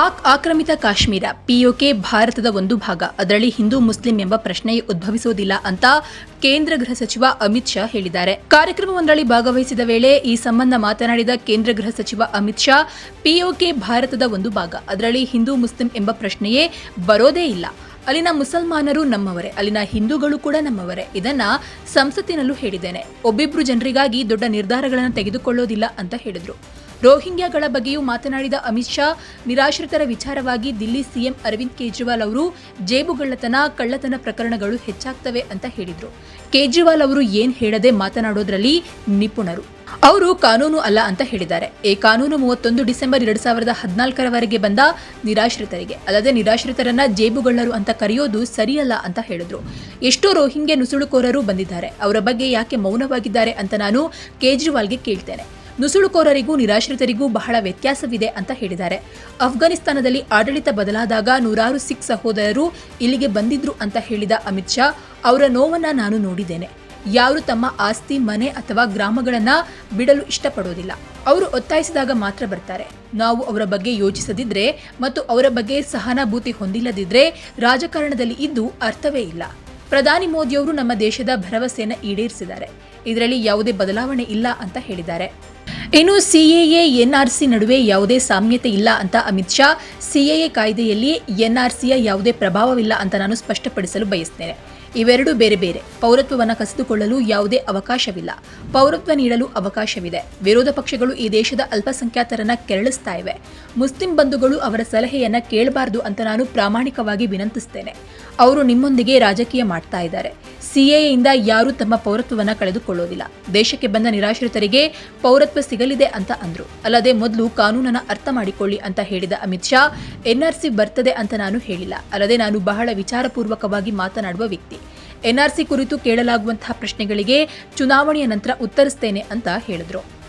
ಪಾಕ್ ಆಕ್ರಮಿತ ಕಾಶ್ಮೀರ ಪಿಒಕೆ ಭಾರತದ ಒಂದು ಭಾಗ. ಅದರಲ್ಲಿ ಹಿಂದೂ ಮುಸ್ಲಿಂ ಎಂಬ ಪ್ರಶ್ನೆಯೇ ಉದ್ಭವಿಸುವುದಿಲ್ಲ ಅಂತ ಕೇಂದ್ರ ಗೃಹ ಸಚಿವ ಅಮಿತ್ ಶಾ ಹೇಳಿದ್ದಾರೆ. ಕಾರ್ಯಕ್ರಮವೊಂದರಲ್ಲಿ ಭಾಗವಹಿಸಿದ ವೇಳೆ ಈ ಸಂಬಂಧ ಮಾತನಾಡಿದ ಕೇಂದ್ರ ಗೃಹ ಸಚಿವ ಅಮಿತ್ ಶಾ ಪಿಒಕೆ ಭಾರತದ ಒಂದು ಭಾಗ. ಅದರಲ್ಲಿ ಹಿಂದೂ ಮುಸ್ಲಿಂ ಎಂಬ ಪ್ರಶ್ನೆಯೇ ಬರೋದೇ ಇಲ್ಲ. ಅಲ್ಲಿನ ಮುಸಲ್ಮಾನರು ನಮ್ಮವರೇ, ಅಲ್ಲಿನ ಹಿಂದೂಗಳು ಕೂಡ ನಮ್ಮವರೇ. ಇದನ್ನ ಸಂಸತ್ತಿನಲ್ಲೂ ಹೇಳಿದ್ದೇನೆ. ಒಬ್ಬಿಬ್ರು ಜನರಿಗಾಗಿ ದೊಡ್ಡ ನಿರ್ಧಾರಗಳನ್ನು ತೆಗೆದುಕೊಳ್ಳೋದಿಲ್ಲ ಅಂತ ಹೇಳಿದ್ರು. ರೋಹಿಂಗ್ಯಾಗಳ ಬಗ್ಗೆಯೂ ಮಾತನಾಡಿದ ಅಮಿತ್ ಶಾ, ನಿರಾಶ್ರಿತರ ವಿಚಾರವಾಗಿ ದಿಲ್ಲಿ ಸಿಎಂ ಅರವಿಂದ್ ಕೇಜ್ರಿವಾಲ್ ಅವರು ಜೇಬುಗಳ್ಳತನ, ಕಳ್ಳತನ ಪ್ರಕರಣಗಳು ಹೆಚ್ಚಾಗ್ತವೆ ಅಂತ ಹೇಳಿದರು. ಕೇಜ್ರಿವಾಲ್ ಅವರು ಏನ್ ಹೇಳದೆ ಮಾತನಾಡೋದ್ರಲ್ಲಿ ನಿಪುಣರು. ಅವರು ಕಾನೂನು ಅಲ್ಲ ಅಂತ ಹೇಳಿದ್ದಾರೆ. ಈ ಕಾನೂನು ಮೂವತ್ತೊಂದು ಡಿಸೆಂಬರ್ ಎರಡ್ ಸಾವಿರದ ಹದಿನಾಲ್ಕರವರೆಗೆ ಬಂದ ನಿರಾಶ್ರಿತರಿಗೆ. ಅಲ್ಲದೆ ನಿರಾಶ್ರಿತರನ್ನ ಜೇಬುಗಳ್ಳರು ಅಂತ ಕರೆಯೋದು ಸರಿಯಲ್ಲ ಅಂತ ಹೇಳಿದ್ರು. ಎಷ್ಟೋ ರೋಹಿಂಗ್ಯ ನುಸುಳುಕೋರರು ಬಂದಿದ್ದಾರೆ. ಅವರ ಬಗ್ಗೆ ಯಾಕೆ ಮೌನವಾಗಿದ್ದಾರೆ ಅಂತ ನಾನು ಕೇಜ್ರಿವಾಲ್ಗೆ ಕೇಳ್ತೇನೆ. ನುಸುಳುಕೋರರಿಗೂ ನಿರಾಶ್ರಿತರಿಗೂ ಬಹಳ ವ್ಯತ್ಯಾಸವಿದೆ ಅಂತ ಹೇಳಿದ್ದಾರೆ. ಅಫ್ಘಾನಿಸ್ತಾನದಲ್ಲಿ ಆಡಳಿತ ಬದಲಾದಾಗ ನೂರಾರು ಸಿಖ್ ಸಹೋದರರು ಇಲ್ಲಿಗೆ ಬಂದಿದ್ರು ಅಂತ ಹೇಳಿದ ಅಮಿತ್ ಶಾ, ಅವರ ನೋವನ್ನ ನಾನು ನೋಡಿದ್ದೇನೆ. ಯಾರು ತಮ್ಮ ಆಸ್ತಿ, ಮನೆ ಅಥವಾ ಗ್ರಾಮಗಳನ್ನ ಬಿಡಲು ಇಷ್ಟಪಡೋದಿಲ್ಲ. ಅವರು ಒತ್ತಾಯಿಸಿದಾಗ ಮಾತ್ರ ಬರ್ತಾರೆ. ನಾವು ಅವರ ಬಗ್ಗೆ ಯೋಚಿಸದಿದ್ರೆ ಮತ್ತು ಅವರ ಬಗ್ಗೆ ಸಹಾನುಭೂತಿ ಹೊಂದಿಲ್ಲದಿದ್ರೆ ರಾಜಕಾರಣದಲ್ಲಿ ಇದ್ದು ಅರ್ಥವೇ ಇಲ್ಲ. ಪ್ರಧಾನಿ ಮೋದಿಯವರು ನಮ್ಮ ದೇಶದ ಭರವಸೆಯನ್ನು ಈಡೇರಿಸಿದ್ದಾರೆ. ಇದರಲ್ಲಿ ಯಾವುದೇ ಬದಲಾವಣೆ ಇಲ್ಲ ಅಂತ ಹೇಳಿದ್ದಾರೆ. ಇನ್ನು ಸಿಎಎ, ಎನ್ಆರ್ಸಿ ನಡುವೆ ಯಾವುದೇ ಸಾಮ್ಯತೆ ಇಲ್ಲ ಅಂತ ಅಮಿತ್ ಶಾ. ಸಿಎಎ ಕಾಯ್ದೆಯಲ್ಲಿ ಎನ್ಆರ್ಸಿಯ ಯಾವುದೇ ಪ್ರಭಾವವಿಲ್ಲ ಅಂತ ನಾನು ಸ್ಪಷ್ಟಪಡಿಸಲು ಬಯಸ್ತೇನೆ. ಇವೆರಡೂ ಬೇರೆ ಬೇರೆ. ಪೌರತ್ವವನ್ನು ಕಸಿದುಕೊಳ್ಳಲು ಯಾವುದೇ ಅವಕಾಶವಿಲ್ಲ. ಪೌರತ್ವ ನೀಡಲು ಅವಕಾಶವಿದೆ. ವಿರೋಧ ಪಕ್ಷಗಳು ಈ ದೇಶದ ಅಲ್ಪಸಂಖ್ಯಾತರನ್ನ ಕೆರಳಿಸ್ತಾ ಇವೆ. ಮುಸ್ಲಿಂ ಬಂಧುಗಳು ಅವರ ಸಲಹೆಯನ್ನ ಕೇಳಬಾರದು ಅಂತ ನಾನು ಪ್ರಾಮಾಣಿಕವಾಗಿ ವಿನಂತಿಸ್ತೇನೆ. ಅವರು ನಿಮ್ಮೊಂದಿಗೆ ರಾಜಕೀಯ ಮಾಡ್ತಾ ಇದ್ದಾರೆ. ಸಿಎಯಿಂದ ಯಾರೂ ತಮ್ಮ ಪೌರತ್ವವನ್ನು ಕಳೆದುಕೊಳ್ಳೋದಿಲ್ಲ. ದೇಶಕ್ಕೆ ಬಂದ ನಿರಾಶ್ರಿತರಿಗೆ ಪೌರತ್ವ ಸಿಗಲಿದೆ ಅಂತ ಅಂದ್ರು. ಅಲ್ಲದೆ ಮೊದಲು ಕಾನೂನನ್ನ ಅರ್ಥ ಮಾಡಿಕೊಳ್ಳಿ ಅಂತ ಹೇಳಿದ ಅಮಿತ್ ಶಾ, ಎನ್ಆರ್ಸಿ ಬರ್ತದೆ ಅಂತ ನಾನು ಹೇಳಿಲ್ಲ. ಅಲ್ಲದೆ ನಾನು ಬಹಳ ವಿಚಾರಪೂರ್ವಕವಾಗಿ ಮಾತನಾಡುವ ವ್ಯಕ್ತಿ. ಎನ್ಆರ್ಸಿ ಕುರಿತು ಕೇಳಲಾಗುವಂತಹ ಪ್ರಶ್ನೆಗಳಿಗೆ ಚುನಾವಣೆಯ ನಂತರ ಉತ್ತರಿಸ್ತೇನೆ ಅಂತ ಹೇಳಿದ್ರು.